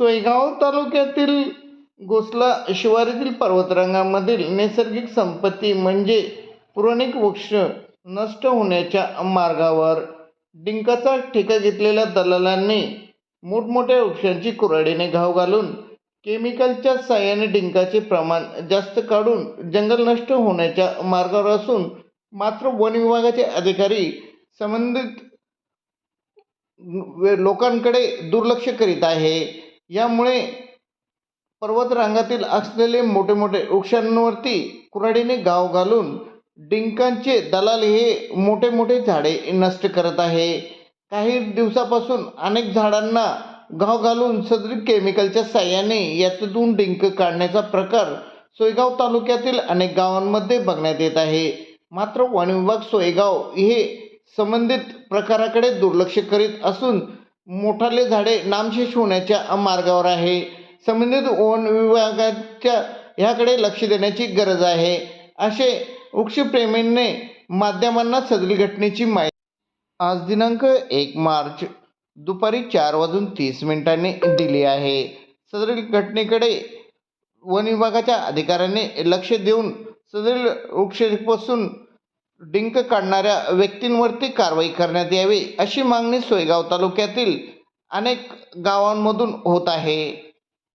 सोयगाव तालुक्यातील घोसला शिवारीतील पर्वतरांगामधील नैसर्गिक संपत्ती म्हणजे पुराणिक वृक्ष नष्ट होण्याच्या मार्गावर डिंकाचा ठेका घेतलेल्या दलालांनी मोठमोठ्या वृक्षांची कुऱ्हाडीने घाव घालून केमिकलच्या साह्याने डिंकाचे प्रमाण जास्त काढून जंगल नष्ट होण्याच्या मार्गावर असून मात्र वन विभागाचे अधिकारी संबंधित लोकांकडे दुर्लक्ष करीत आहे. यामुळे पर्वतरांगातील असलेले मोठे मोठे वृक्षांवरती कुऱ्हाडीने गाव घालून डिंकांचे दलाल हे मोठे मोठे झाडे नष्ट करत आहे. काही दिवसापासून अनेक झाडांना घाव घालून सदरी केमिकलच्या साह्याने यातून डिंक काढण्याचा प्रकार सोयगाव तालुक्यातील अनेक गावांमध्ये बघण्यात येत आहे. मात्र वन विभाग सोयगाव हे संबंधित प्रकाराकडे दुर्लक्ष करीत असून मोठाले झाडे नामशेष होण्याच्या मार्गावर आहे. संबंधित वन विभागाच्या ह्याकडे लक्ष देण्याची गरज आहे. असे वृक्षप्रेमींनी माध्यमांना सदरी घटनेची माहिती आज दिनांक एक मार्च दुपारी चार वाजून तीस मिनिटांनी दिली आहे. सदरील घटनेकडे वन विभागाच्या अधिकाऱ्यांनी लक्ष देऊन सदरील वृक्षपासून डिंक काढणाऱ्या व्यक्तींवरती कारवाई करण्यात यावी अशी मागणी सोयगाव तालुक्यातील अनेक गावांमधून होत आहे.